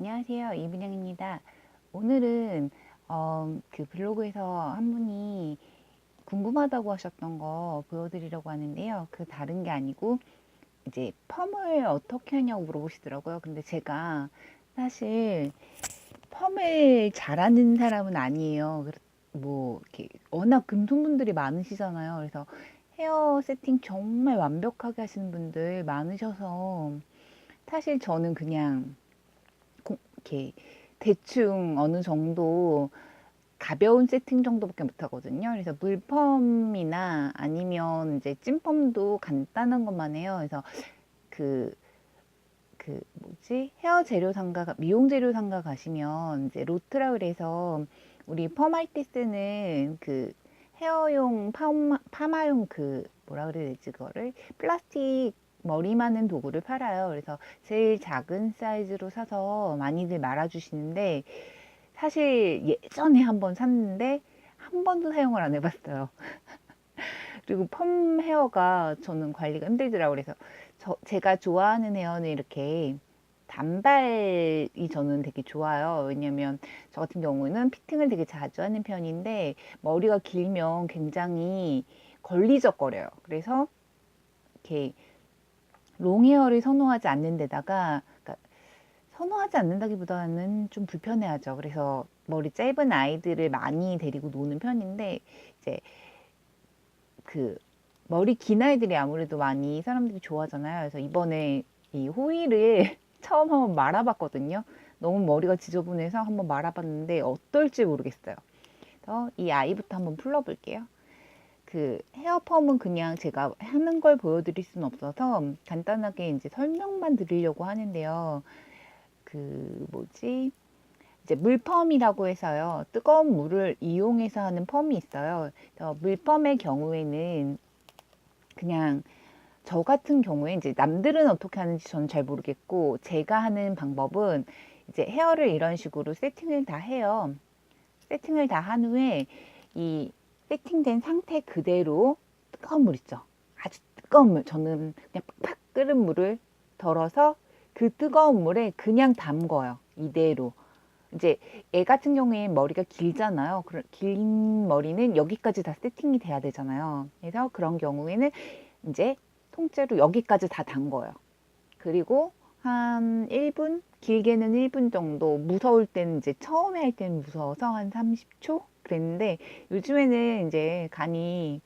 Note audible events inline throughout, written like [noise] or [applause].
안녕하세요. 이분영입니다. 오늘은 어, 그 블로그에서 한 분이 궁금하다고 하셨던 거 보여드리려고 하는데요. 그 다른 게 아니고 이제 펌을 어떻게 하냐고 물어보시더라고요. 근데 제가 사실 펌을 잘하는 사람은 아니에요. 뭐 이렇게 워낙 금손분들이 많으시잖아요. 그래서 헤어 세팅 정말 완벽하게 하시는 분들 많으셔서 사실 저는 그냥 고- 이렇게 대충 어느 정도 가벼운 세팅 정도밖에 못 하거든요. 그래서 물펌이나 아니면 이제 찐펌도 간단한 것만 해요. 그래서 그, 그 뭐지? 헤어 재료 상가, 가- 미용 재료 상가 가시면 이제 로트라 그래서 우리 펌할 때 쓰는 그 헤어용 파마, 파마용 그 뭐라 그래야 되지 그거를 플라스틱 머리 마는 도구를 팔아요. 그래서 제일 작은 사이즈로 사서 많이들 말아주시는데 사실 예전에 한번 샀는데 한 번도 사용을 안 해봤어요. [laughs] 그리고 펌 헤어가 저는 관리가 힘들더라고요. 그래서 저, 제가 좋아하는 헤어는 이렇게 단발이 저는 되게 좋아요. 왜냐면 저 같은 경우는 피팅을 되게 자주 하는 편인데 머리가 길면 굉장히 걸리적거려요. 그래서 이렇게 롱헤어를 선호하지 않는 데다가 그러니까 선호하지 않는다기보다는 좀 불편해하죠. 그래서 머리 짧은 아이들을 많이 데리고 노는 편인데 이제 그 머리 긴 아이들이 아무래도 많이 사람들이 좋아하잖아요. 그래서 이번에 이 호일을 [laughs] 처음 한번 말아봤거든요. 너무 머리가 지저분해서 한번 말아봤는데 어떨지 모르겠어요. 그래서 이 아이부터 한번 풀어볼게요. 그 헤어펌은 그냥 제가 하는 걸 보여드릴 수는 없어서 간단하게 이제 설명만 드리려고 하는데요. 그 뭐지? 이제 물펌이라고 해서요. 뜨거운 물을 이용해서 하는 펌이 있어요. 물펌의 경우에는 그냥 저 같은 경우에 이제 남들은 어떻게 하는지 저는 잘 모르겠고 제가 하는 방법은 이제 헤어를 이런 식으로 세팅을 다 해요. 세팅을 다 한 후에 이 세팅된 상태 그대로 뜨거운 물 있죠. 아주 뜨거운 물. 저는 그냥 팍팍 끓은 물을 덜어서 그 뜨거운 물에 그냥 담궈요. 이대로. 이제 애 같은 경우에 머리가 길잖아요. 긴 머리는 여기까지 다 세팅이 돼야 되잖아요. 그래서 그런 경우에는 이제 통째로 여기까지 다 담궈요. 그리고 한 1분, 길게는 1분 정도, 무서울 때는 이제 처음에 할 때는 무서워서 한 30초 그랬는데 요즘에는 이제 간이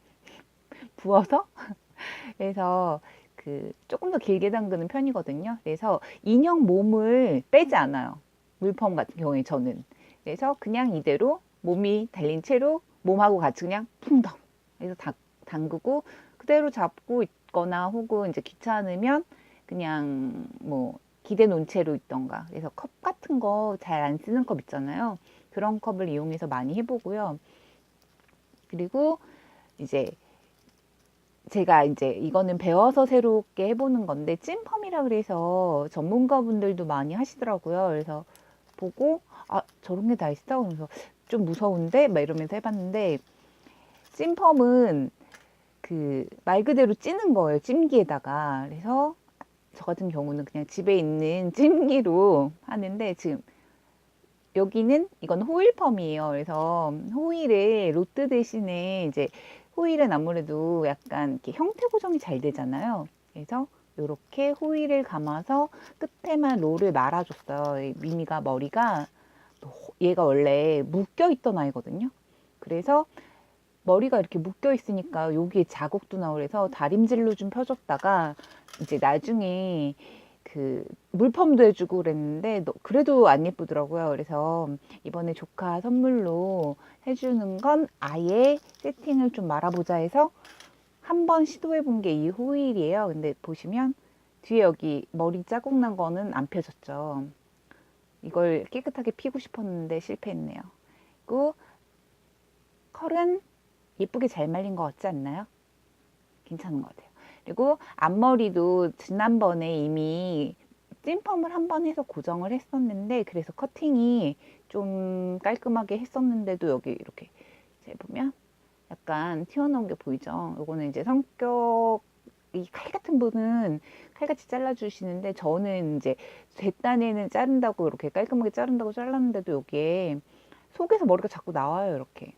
부어서 [laughs] 그래서 그 조금 더 길게 담그는 편이거든요. 그래서 인형 몸을 빼지 않아요. 물펌 같은 경우에 저는. 그래서 그냥 이대로 몸이 달린 채로 몸하고 같이 그냥 풍덩 해서 다, 담그고 그대로 잡고 있거나 혹은 이제 귀찮으면 그냥 뭐 기대 놓은 채로 있던가. 그래서 컵 같은 거 잘 안 쓰는 컵 있잖아요. 그런 컵을 이용해서 많이 해보고요. 그리고 이제 제가 이제 이거는 배워서 새롭게 해보는 건데 찐펌이라 그래서 전문가분들도 많이 하시더라고요. 그래서 보고 아 저런 게 다 있어? 그래서 좀 무서운데 막 이러면서 해봤는데 찐펌은 그 말 그대로 찌는 거예요. 찜기에다가 그래서 저 같은 경우는 그냥 집에 있는 찜기로 하는데 지금 여기는 이건 호일 펌이에요. 그래서 호일을 로트 대신에 이제 호일은 아무래도 약간 이렇게 형태 고정이 잘 되잖아요. 그래서 이렇게 호일을 감아서 끝에만 롤을 말아줬어요. 이 미미가 머리가 얘가 원래 묶여 있던 아이거든요. 그래서 머리가 이렇게 묶여 있으니까 여기에 자국도 나오래서 다림질로 좀 펴줬다가 이제 나중에 그 물펌도 해주고 그랬는데 너- 그래도 안 예쁘더라고요. 그래서 이번에 조카 선물로 해주는 건 아예 세팅을 좀 말아보자 해서 한번 시도해 본 게 이 호일이에요. 근데 보시면 뒤에 여기 머리 자국 난 거는 안 펴졌죠. 이걸 깨끗하게 피고 싶었는데 실패했네요. 그리고 컬은 예쁘게 잘 말린 것 같지 않나요? 괜찮은 것 같아요. 그리고 앞머리도 지난번에 이미 찐펌을 한 번 해서 고정을 했었는데 그래서 커팅이 좀 깔끔하게 했었는데도 여기 이렇게 잘 보면 약간 튀어나온 게 보이죠? 요거는 이제 성격 이칼 같은 분은 칼같이 잘라주시는데 저는 이제 뒷단에는 자른다고 이렇게 깔끔하게 자른다고 잘랐는데도 여기에 속에서 머리가 자꾸 나와요 이렇게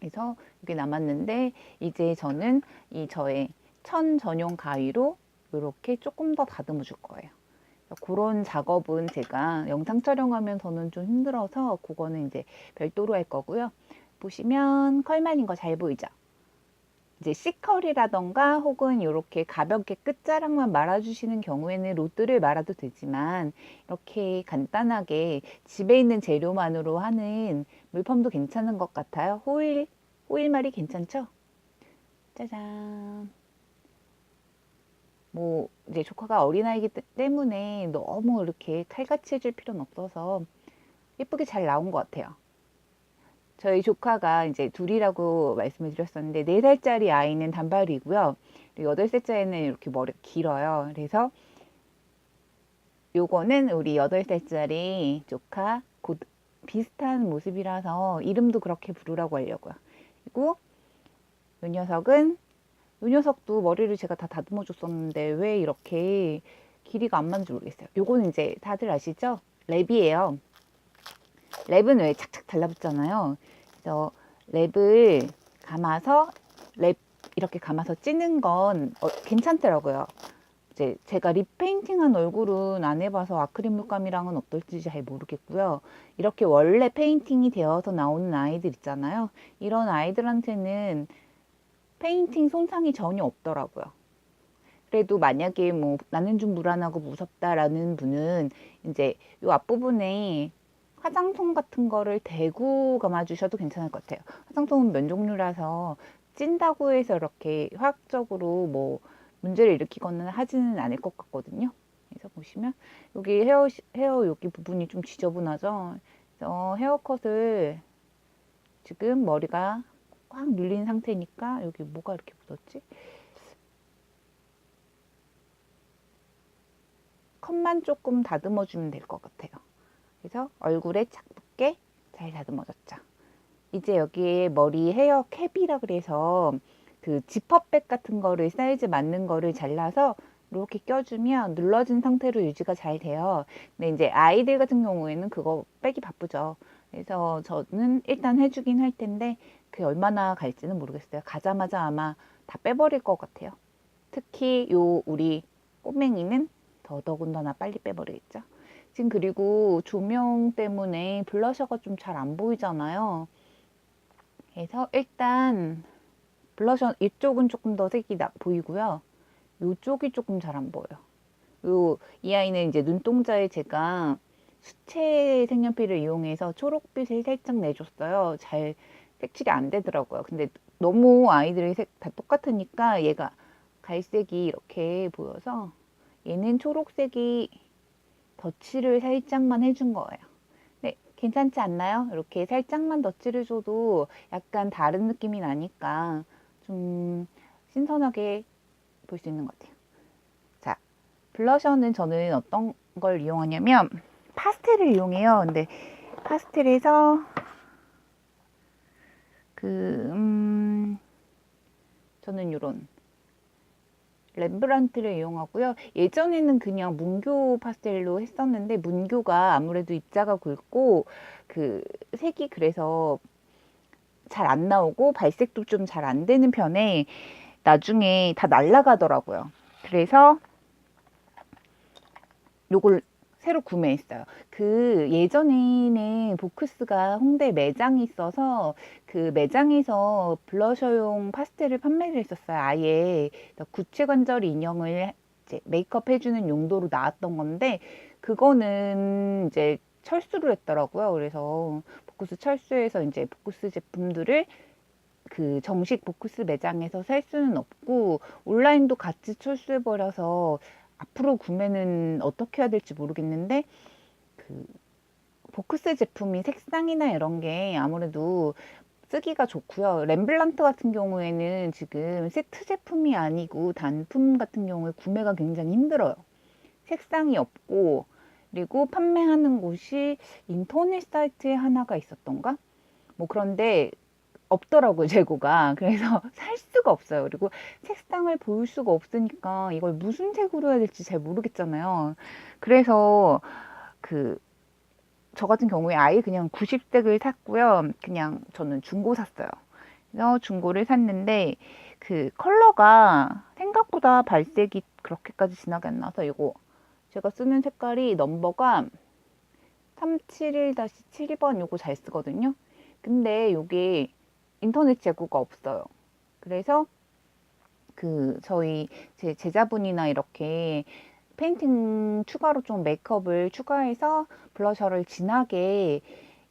그래서 이게 남았는데 이제 저는 이 저의 천 전용 가위로 이렇게 조금 더 다듬어 줄 거예요 그런 작업은 제가 영상 촬영하면서는 좀 힘들어서 그거는 이제 별도로 할 거고요 보시면 컬만인 거 잘 보이죠 이제 C컬이라던가 혹은 이렇게 가볍게 끝자락만 말아주시는 경우에는 로드를 말아도 되지만 이렇게 간단하게 집에 있는 재료만으로 하는 물품도 괜찮은 것 같아요. 호일, 호일말이 괜찮죠? 짜잔. 뭐 이제 조카가 어린아이기 때- 때문에 너무 이렇게 칼같이 해줄 필요는 없어서 예쁘게 잘 나온 것 같아요. 저희 조카가 이제 둘이라고 말씀을 드렸었는데 네 살짜리 아이는 단발이고요. 여덟 살짜리는 이렇게 머리가 길어요. 그래서 요거는 우리 여덟 살짜리 조카 곧 비슷한 모습이라서 이름도 그렇게 부르라고 하려고요. 그리고 요 녀석은 요 녀석도 머리를 제가 다 다듬어 줬었는데 왜 이렇게 길이가 안 맞는지 모르겠어요. 요거는 이제 다들 아시죠? 랩이에요. 랩은 왜 착착 달라붙잖아요. 그래서 랩을 감아서 랩 이렇게 감아서 찌는 건 어, 괜찮더라고요. 이제 제가 립 페인팅한 얼굴은 안 해봐서 아크릴 물감이랑은 어떨지 잘 모르겠고요. 이렇게 원래 페인팅이 되어서 나오는 아이들 있잖아요. 이런 아이들한테는 페인팅 손상이 전혀 없더라고요. 그래도 만약에 뭐 나는 좀 불안하고 무섭다라는 분은 이제 이 앞부분에 화장솜 같은 거를 대고 감아주셔도 괜찮을 것 같아요. 화장솜은 면 종류라서 찐다고 해서 이렇게 화학적으로 뭐 문제를 일으키거나 하지는 않을 것 같거든요. 그래서 보시면 여기 헤어 헤어 여기 부분이 좀 지저분하죠. 그래서 헤어컷을 지금 머리가 꽉 눌린 상태니까 여기 뭐가 이렇게 묻었지? 컷만 조금 다듬어 주면 될 것 같아요. 그래서 얼굴에 착 붙게 잘 다듬어졌죠. 이제 여기에 머리 헤어 캡이라 그래서 그 지퍼백 같은 거를 사이즈 맞는 거를 잘라서 이렇게 껴주면 눌러진 상태로 유지가 잘 돼요. 근데 이제 아이들 같은 경우에는 그거 빼기 바쁘죠. 그래서 저는 일단 해주긴 할 텐데 그게 얼마나 갈지는 모르겠어요. 가자마자 아마 다 빼버릴 것 같아요. 특히 요 우리 꼬맹이는 더더군다나 빨리 빼버리겠죠. 지금 그리고 조명 때문에 블러셔가 좀 잘 안 보이잖아요. 그래서 일단 블러셔 이쪽은 조금 더 색이 나, 보이고요. 이쪽이 조금 잘 안 보여요. 요, 이 아이는 이제 눈동자에 제가 수채 색연필을 이용해서 초록빛을 살짝 내줬어요. 잘 색칠이 안 되더라고요. 근데 너무 아이들의 색 다 똑같으니까 얘가 갈색이 이렇게 보여서 얘는 초록색이 덧칠을 살짝만 해준 거예요. 네, 괜찮지 않나요? 이렇게 살짝만 덧칠을 줘도 약간 다른 느낌이 나니까 좀 신선하게 볼 수 있는 것 같아요. 자, 블러셔는 저는 어떤 걸 이용하냐면 파스텔을 이용해요. 근데 파스텔에서 그, 음, 저는 이런 렘브란트를 이용하고요. 예전에는 그냥 문교 파스텔로 했었는데 문교가 아무래도 입자가 굵고 그 색이 그래서 잘 안 나오고 발색도 좀 잘 안 되는 편에 나중에 다 날라가더라고요. 그래서 요걸 새로 구매했어요. 그 예전에는 보크스가 홍대 매장이 있어서 그 매장에서 블러셔용 파스텔을 판매를 했었어요. 아예 구체 관절 인형을 이제 메이크업 해주는 용도로 나왔던 건데 그거는 이제 철수를 했더라고요. 그래서 보크스 철수해서 이제 보크스 제품들을 그 정식 보크스 매장에서 살 수는 없고 온라인도 같이 철수해 버려서 앞으로 구매는 어떻게 해야 될지 모르겠는데 그 보크스 제품이 색상이나 이런 게 아무래도 쓰기가 좋고요. 렘블란트 같은 경우에는 지금 세트 제품이 아니고 단품 같은 경우에 구매가 굉장히 힘들어요. 색상이 없고 그리고 판매하는 곳이 인터넷 사이트에 하나가 있었던가? 뭐 그런데 없더라고요, 재고가. [laughs] 그래서 살 수가 없어요. 그리고 색상을 볼 수가 없으니까 이걸 무슨 색으로 해야 될지 잘 모르겠잖아요. 그래서 그, 저 같은 경우에 아예 그냥 90색을 샀고요. 그냥 저는 중고 샀어요. 그래서 중고를 샀는데 그 컬러가 생각보다 발색이 그렇게까지 진하게 안 나서 이거 제가 쓰는 색깔이 넘버가 371-72번 요거 잘 쓰거든요. 근데 요게 인터넷 재고가 없어요. 그래서 그 저희 제 제자분이나 이렇게 페인팅 추가로 좀 메이크업을 추가해서 블러셔를 진하게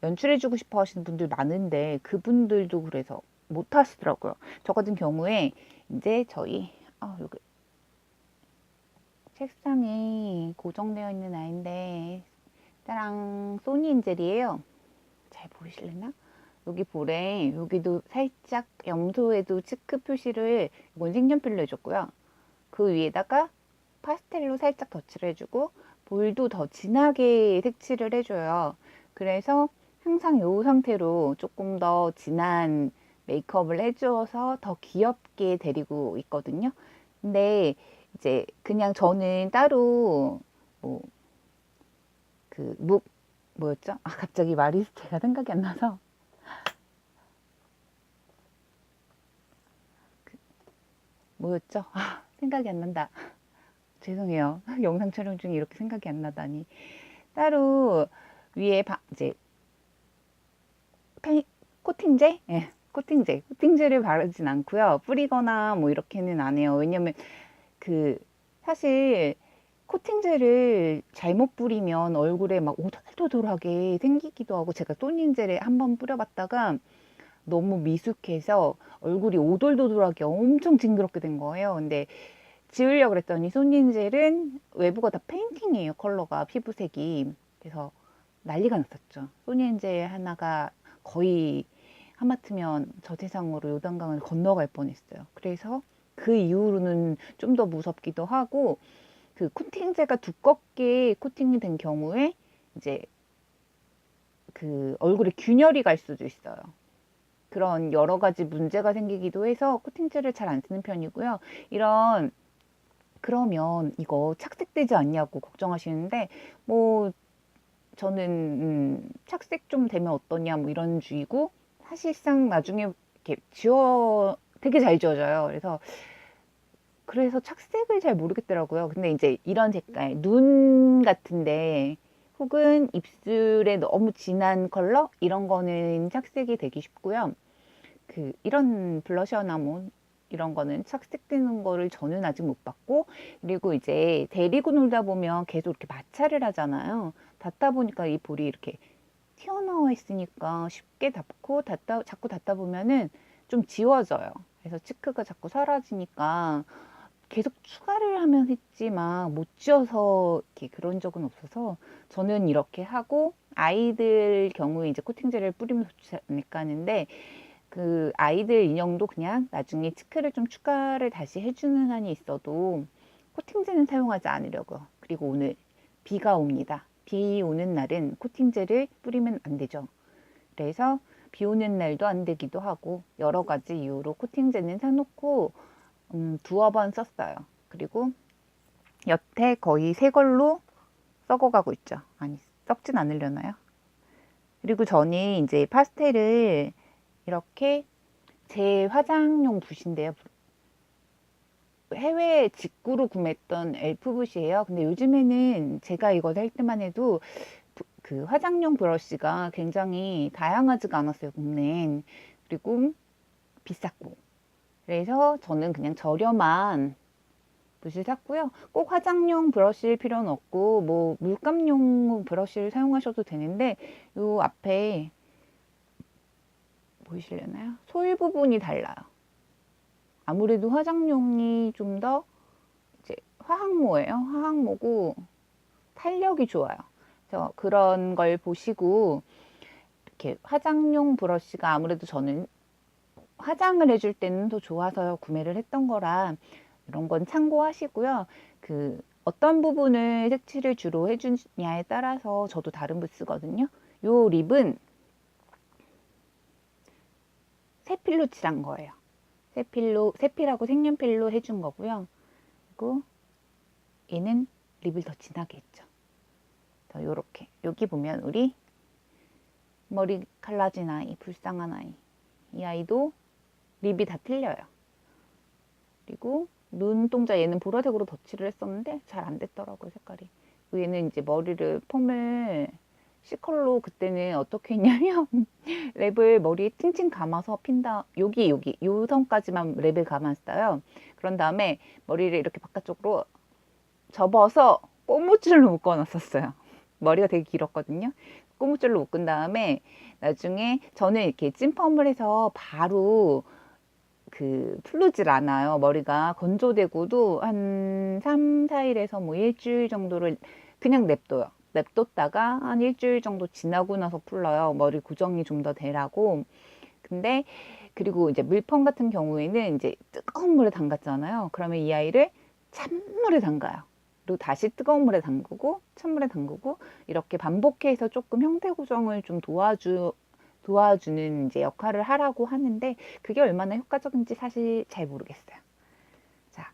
연출해주고 싶어 하시는 분들 많은데 그분들도 그래서 못 하시더라고요. 저 같은 경우에 이제 저희 아 여기 책상에 고정되어 있는 아이인데 짜랑 소니 인젤이에요. 잘 보이실래나? 여기 볼에 여기도 살짝 염소에도 치크 표시를 이건 색연필로 해줬고요. 그 위에다가 파스텔로 살짝 덧칠을 해주고 볼도 더 진하게 색칠을 해줘요. 그래서 항상 이 상태로 조금 더 진한 메이크업을 해주어서 더 귀엽게 데리고 있거든요. 근데 이제 그냥 저는 따로 뭐 그묵 뭐였죠? 아 갑자기 마리스테가 [laughs] 생각이 안 나서 뭐였죠? 아 [laughs] 생각이 안 난다. [laughs] 죄송해요. [laughs] 영상 촬영 중에 이렇게 생각이 안 나다니. 따로 위에 바, 이제 페, 코팅제? 예, 코팅제. 코팅제를 바르진 않고요. 뿌리거나 뭐 이렇게는 안 해요. 왜냐면 그 사실 코팅제를 잘못 뿌리면 얼굴에 막 오돌토돌하게 생기기도 하고 제가 소닌젤에 한번 뿌려봤다가 너무 미숙해서 얼굴이 오돌도돌하게 엄청 징그럽게 된 거예요. 근데 지우려고 그랬더니 소닌젤은 외부가 다 페인팅이에요. 컬러가 피부색이. 그래서 난리가 났었죠. 소닌젤 하나가 거의 하마터면 저 세상으로 요단강을 건너갈 뻔했어요. 그래서 그 이후로는 좀 더 무섭기도 하고 그 코팅제가 두껍게 코팅이 된 경우에 이제 그 얼굴에 균열이 갈 수도 있어요. 그런 여러 가지 문제가 생기기도 해서 코팅제를 잘 안 쓰는 편이고요. 이런 그러면 이거 착색되지 않냐고 걱정하시는데 뭐 저는 음, 착색 좀 되면 어떠냐 뭐 이런 주의고 사실상 나중에 이렇게 지워 되게 잘 지워져요. 그래서 그래서 착색을 잘 모르겠더라고요. 근데 이제 이런 색깔 눈 같은데 혹은 입술에 너무 진한 컬러 이런 거는 착색이 되기 쉽고요. 그 이런 블러셔나 뭐 이런 거는 착색 되는 거를 저는 아직 못 봤고 그리고 이제 데리고 놀다 보면 계속 이렇게 마찰을 하잖아요. 닿다 보니까 이 볼이 이렇게 튀어나와 있으니까 쉽게 닿고 닿다 자꾸 닿다 보면은 좀 지워져요. 그래서 치크가 자꾸 사라지니까 계속 추가를 하면 했지만 못 지어서 이렇게 그런 적은 없어서 저는 이렇게 하고 아이들 경우에 이제 코팅제를 뿌리면 좋지 않을까 하는데 그 아이들 인형도 그냥 나중에 치크를 좀 추가를 다시 해주는 한이 있어도 코팅제는 사용하지 않으려고요. 그리고 오늘 비가 옵니다. 비 오는 날은 코팅제를 뿌리면 안 되죠. 그래서 비 오는 날도 안 되기도 하고 여러 가지 이유로 코팅제는 사놓고 음, 두어 번 썼어요. 그리고 여태 거의 새 걸로 썩어가고 있죠. 아니 썩진 않으려나요? 그리고 저는 이제 파스텔을 이렇게 제 화장용 붓인데요. 해외 직구로 구매했던 엘프 붓이에요. 근데 요즘에는 제가 이거 살 때만 해도 그 화장용 브러쉬가 굉장히 다양하지가 않았어요. 국내엔. 그리고 비쌌고. 그래서 저는 그냥 저렴한 붓을 샀고요. 꼭 화장용 브러쉬일 필요는 없고 뭐 물감용 브러쉬를 사용하셔도 되는데 요 앞에 보이시려나요? 솔 부분이 달라요. 아무래도 화장용이 좀 더 이제 화학모예요. 화학모고 탄력이 좋아요. 그래서 그런 걸 보시고 이렇게 화장용 브러쉬가 아무래도 저는 화장을 해줄 때는 더 좋아서 구매를 했던 거라 이런 건 참고하시고요. 그 어떤 부분을 색칠을 주로 해주냐에 따라서 저도 다른 붓 쓰거든요. 요 립은 새 필로 칠한 거예요. 새 필로, 새 필하고 색연필로 해준 거고요. 그리고 얘는 립을 더 진하게 했죠. 자, 요렇게. 여기 보면 우리 머리 갈라진 아이, 불쌍한 아이. 이 아이도 립이 다 틀려요. 그리고 눈동자 얘는 보라색으로 덧칠을 했었는데 잘 안 됐더라고요, 색깔이. 얘는 이제 머리를 폼을 C컬로 그때는 어떻게 했냐면 [laughs] 랩을 머리에 칭칭 감아서 핀다 여기 여기 요 선까지만 랩을 감았어요. 그런 다음에 머리를 이렇게 바깥쪽으로 접어서 꼬무줄로 묶어 놨었어요. [laughs] 머리가 되게 길었거든요. 꼬무줄로 묶은 다음에 나중에 저는 이렇게 찐펌을 해서 바로 그 풀르질 않아요. 머리가 건조되고도 한 3, 4일에서 뭐 일주일 정도를 그냥 냅둬요 냅뒀다가 한 일주일 정도 지나고 나서 풀러요. 머리 고정이 좀 더 되라고. 근데 그리고 이제 물펌 같은 경우에는 이제 뜨거운 물에 담갔잖아요. 그러면 이 아이를 찬물에 담가요. 그리고 다시 뜨거운 물에 담그고 찬물에 담그고 이렇게 반복해서 조금 형태 고정을 좀 도와주 도와주는 이제 역할을 하라고 하는데 그게 얼마나 효과적인지 사실 잘 모르겠어요. 자,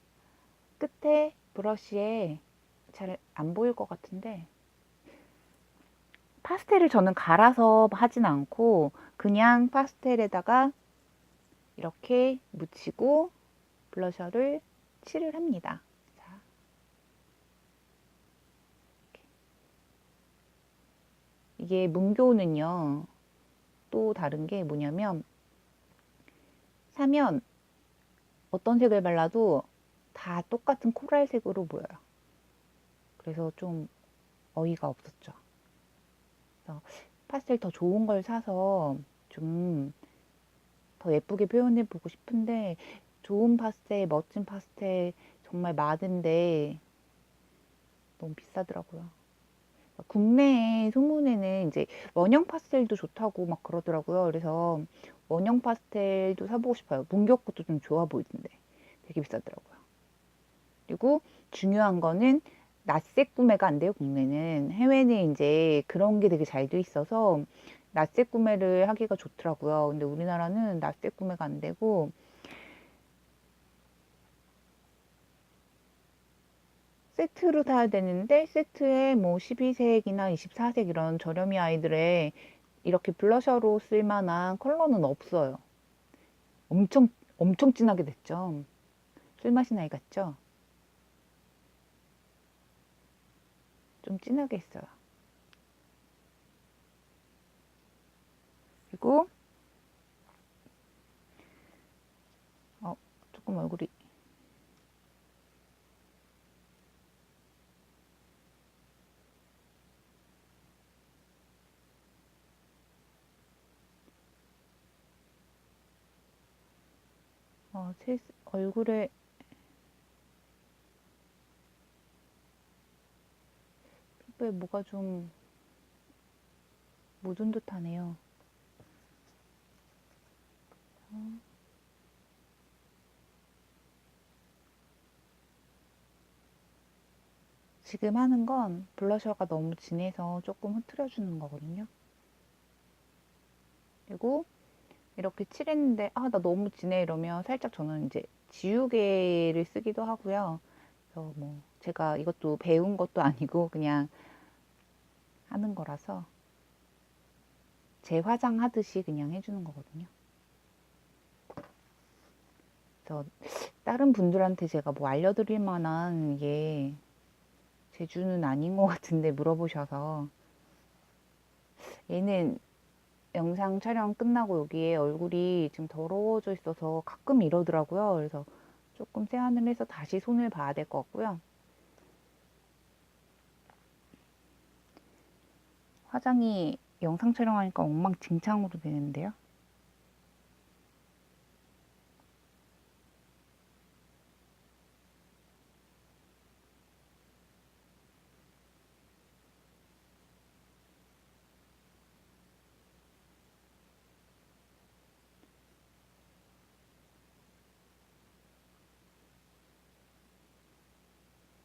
끝에 브러쉬에 잘 안 보일 것 같은데 파스텔을 저는 갈아서 하진 않고 그냥 파스텔에다가 이렇게 묻히고 블러셔를 칠을 합니다. 자, 이게 문교는요, 또 다른 게 뭐냐면, 사면 어떤 색을 발라도 다 똑같은 코랄색으로 보여요. 그래서 좀 어이가 없었죠. 그래서 파스텔 더 좋은 걸 사서 좀 더 예쁘게 표현해 보고 싶은데 좋은 파스텔, 멋진 파스텔 정말 많은데 너무 비싸더라고요. 국내에 소문에는 이제 원형 파스텔도 좋다고 막 그러더라고요. 그래서 원형 파스텔도 사보고 싶어요. 문격 것도 좀 좋아 보이던데 되게 비싸더라고요. 그리고 중요한 거는 낯색 구매가 안 돼요, 국내는. 해외는 이제 그런 게 되게 잘 돼 있어서 낯색 구매를 하기가 좋더라고요. 근데 우리나라는 낯색 구매가 안 되고 세트로 사야 되는데 세트에 뭐 12색이나 24색 이런 저렴이 아이들의 이렇게 블러셔로 쓸 만한 컬러는 없어요. 엄청 엄청 진하게 됐죠. 술맛이 나이 같죠? 좀 진하게 했어요. 그리고 어, 조금 얼굴이 어, 제 얼굴에 피부에 뭐가 좀 묻은 듯하네요. 지금 하는 건 블러셔가 너무 진해서 조금 흐트려주는 거거든요. 그리고 이렇게 칠했는데 아 나 너무 진해 이러면 살짝 저는 이제 지우개를 쓰기도 하고요. 그래서 뭐 제가 이것도 배운 것도 아니고 그냥 하는 거라서 재화장하듯이 그냥 해주는 거거든요. 그래서 다른 분들한테 제가 뭐 알려드릴 만한 게 제주는 아닌 것 같은데 물어보셔서 얘는 영상 촬영 끝나고 여기에 얼굴이 지금 더러워져 있어서 가끔 이러더라고요. 그래서 조금 세안을 해서 다시 손을 봐야 될 것 같고요. 화장이 영상 촬영하니까 엉망진창으로 되는데요.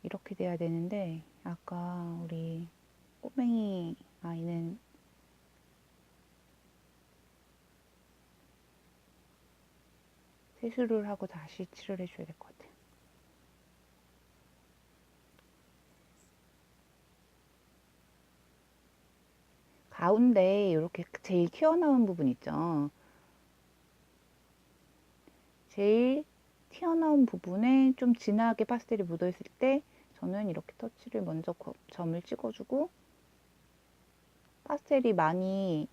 이렇게 돼야 되는데 아까 우리 꼬맹이 아이는 세수를 하고 다시 칠을 해줘야 될 것 같아요. 가운데 이렇게 제일 튀어나온 부분 있죠. 제일 튀어나온 부분에 좀 진하게 파스텔이 묻어있을 때 저는 이렇게 터치를 먼저 거- 점을 찍어주고 파스텔이 많이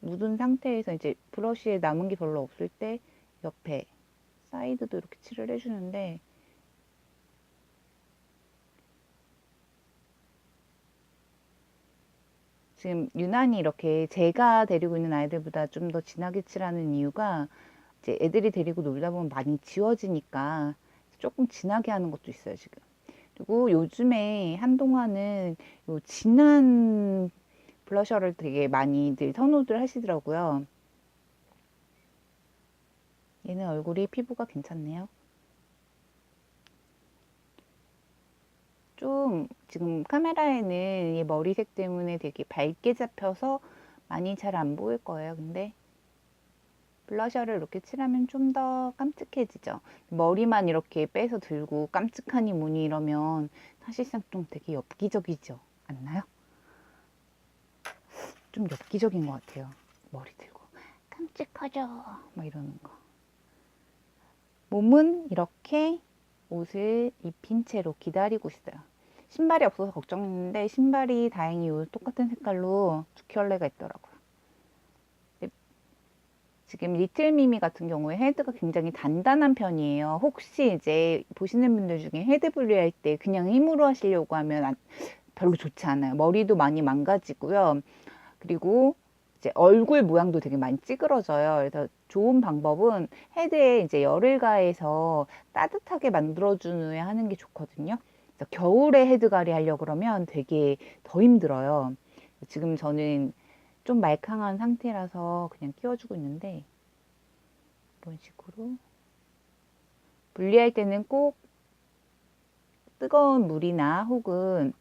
묻은 상태에서 이제 브러쉬에 남은 게 별로 없을 때 옆에 사이드도 이렇게 칠을 해주는데 지금 유난히 이렇게 제가 데리고 있는 아이들보다 좀 더 진하게 칠하는 이유가 이제 애들이 데리고 놀다 보면 많이 지워지니까 조금 진하게 하는 것도 있어요, 지금. 그리고 요즘에 한동안은 요 진한 블러셔를 되게 많이들 선호들 하시더라고요. 얘는 얼굴이 피부가 괜찮네요. 좀 지금 카메라에는 이 머리색 때문에 되게 밝게 잡혀서 많이 잘 안 보일 거예요. 근데 블러셔를 이렇게 칠하면 좀 더 깜찍해지죠. 머리만 이렇게 빼서 들고 깜찍하니 뭐니 이러면 사실상 좀 되게 엽기적이죠. 않나요? 좀 엽기적인 것 같아요. 머리 들고 깜찍하죠. 막 이러는 거. 몸은 이렇게 옷을 입힌 채로 기다리고 있어요. 신발이 없어서 걱정했는데 신발이 다행히 요 똑같은 색깔로 두 켤레가 있더라고요. 지금 리틀 미미 같은 경우에 헤드가 굉장히 단단한 편이에요. 혹시 이제 보시는 분들 중에 헤드 분리할 때 그냥 힘으로 하시려고 하면 안- 별로 좋지 않아요. 머리도 많이 망가지고요. 그리고 이제 얼굴 모양도 되게 많이 찌그러져요. 그래서 좋은 방법은 헤드에 이제 열을 가해서 따뜻하게 만들어준 후에 하는 게 좋거든요. 그래서 겨울에 헤드갈이 하려고 그러면 되게 더 힘들어요. 지금 저는 좀 말캉한 상태라서 그냥 끼워주고 있는데 이런 식으로 분리할 때는 꼭 뜨거운 물이나 혹은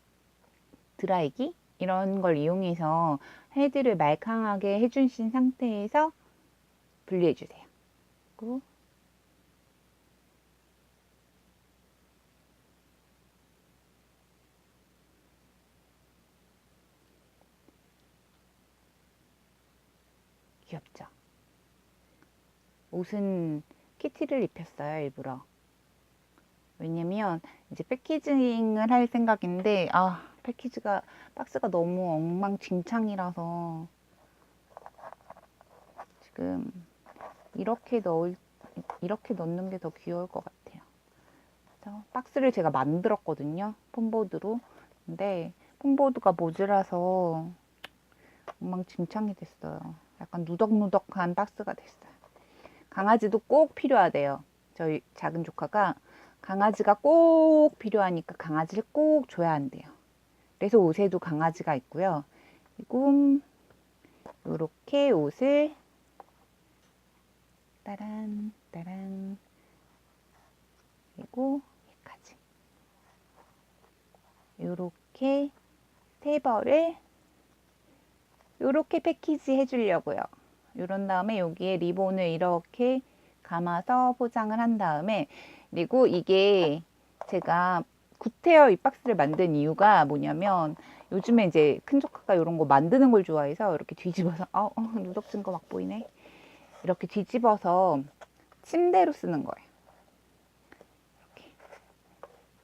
드라이기 이런 걸 이용해서 헤드를 말캉하게 해주신 상태에서 분리해 주세요. 그리고 귀엽죠? 옷은 키티를 입혔어요, 일부러. 왜냐면 이제 패키징을 할 생각인데 아 패키지가 박스가 너무 엉망진창이라서 지금 이렇게 넣을 이렇게 넣는 게 더 귀여울 것 같아요. 그래서 박스를 제가 만들었거든요, 폼보드로. 근데 폼보드가 모자라서 엉망진창이 됐어요. 약간 누덕누덕한 박스가 됐어요. 강아지도 꼭 필요하대요. 저희 작은 조카가 강아지가 꼭 필요하니까 강아지를 꼭 줘야 한대요. 그래서 옷에도 강아지가 있고요. 그리고 이렇게 옷을 따란 따란 그리고 여기까지 이렇게 세 벌을 이렇게 패키지 해주려고요. 이런 다음에 여기에 리본을 이렇게 감아서 포장을 한 다음에 그리고 이게 제가 구테어 이 박스를 만든 이유가 뭐냐면 요즘에 이제 큰 조카가 이런 거 만드는 걸 좋아해서 이렇게 뒤집어서 어, 어 누덕진 거 막 보이네? 이렇게 뒤집어서 침대로 쓰는 거예요. 이렇게.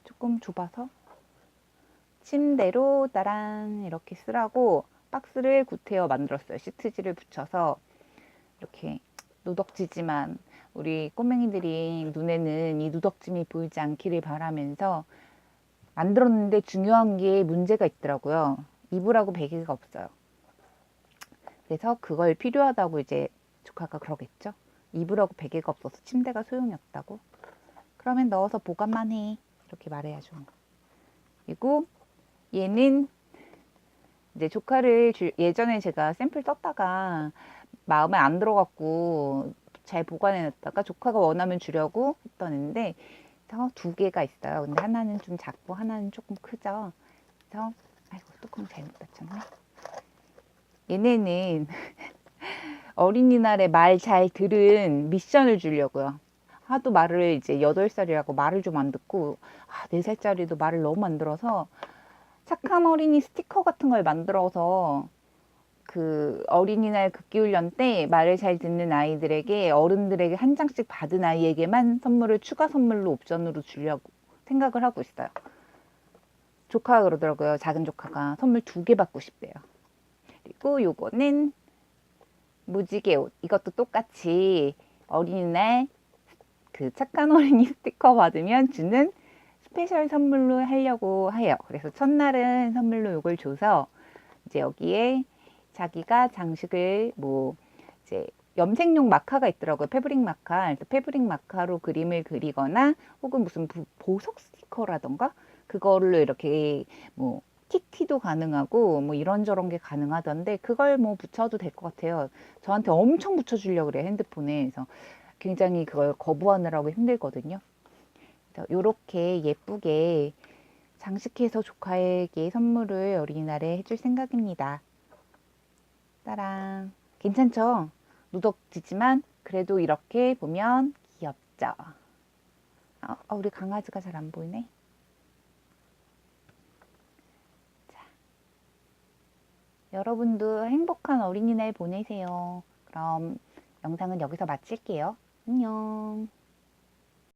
조금 좁아서 침대로 따란 이렇게 쓰라고 박스를 구테어 만들었어요. 시트지를 붙여서 이렇게 누덕지지만 우리 꼬맹이들이 눈에는 이 누덕짐이 보이지 않기를 바라면서 만들었는데 중요한 게 문제가 있더라고요. 이불하고 베개가 없어요. 그래서 그걸 필요하다고 이제 조카가 그러겠죠. 이불하고 베개가 없어서 침대가 소용이 없다고. 그러면 넣어서 보관만 해. 이렇게 말해야죠. 그리고 얘는 이제 조카를 줄- 예전에 제가 샘플 떴다가 마음에 안 들어갖고 잘 보관해놨다가 조카가 원하면 주려고 했던 애인데 그래서 두 개가 있어요. 근데 하나는 좀 작고 하나는 조금 크죠. 그래서 아이고 뚜껑 잘못 닫혔네. 얘네는 [laughs] 어린이날에 말 잘 들은 미션을 주려고요. 하도 말을 이제 8살이라고 말을 좀 안 듣고 아, 4살짜리도 말을 너무 안 들어서 착한 어린이 스티커 같은 걸 만들어서 그 어린이날 급기훈련 때 말을 잘 듣는 아이들에게 어른들에게 한 장씩 받은 아이에게만 선물을 추가 선물로 옵션으로 주려고 생각을 하고 있어요. 조카가 그러더라고요. 작은 조카가 선물 두 개 받고 싶대요. 그리고 요거는 무지개 옷. 이것도 똑같이 어린이날 그 착한 어린이 [laughs] 스티커 받으면 주는 스페셜 선물로 하려고 해요. 그래서 첫날은 선물로 요걸 줘서 이제 여기에 자기가 장식을 뭐 이제 염색용 마카가 있더라고요. 패브릭 마카. 그래서 패브릭 마카로 그림을 그리거나 혹은 무슨 부- 보석 스티커라던가 그거를 이렇게 뭐 키티도 가능하고 뭐 이런저런 게 가능하던데 그걸 뭐 붙여도 될 것 같아요. 저한테 엄청 붙여주려고 그래요. 핸드폰에. 그래서 굉장히 그걸 거부하느라고 힘들거든요. 그래서 요렇게 예쁘게 장식해서 조카에게 선물을 어린이날에 해줄 생각입니다. 따랑. 괜찮죠? 누덕지지만 그래도 이렇게 보면 귀엽죠? 아, 아, 우리 강아지가 잘 안 보이네. 자, 여러분도 행복한 어린이날 보내세요. 그럼 영상은 여기서 마칠게요. 안녕.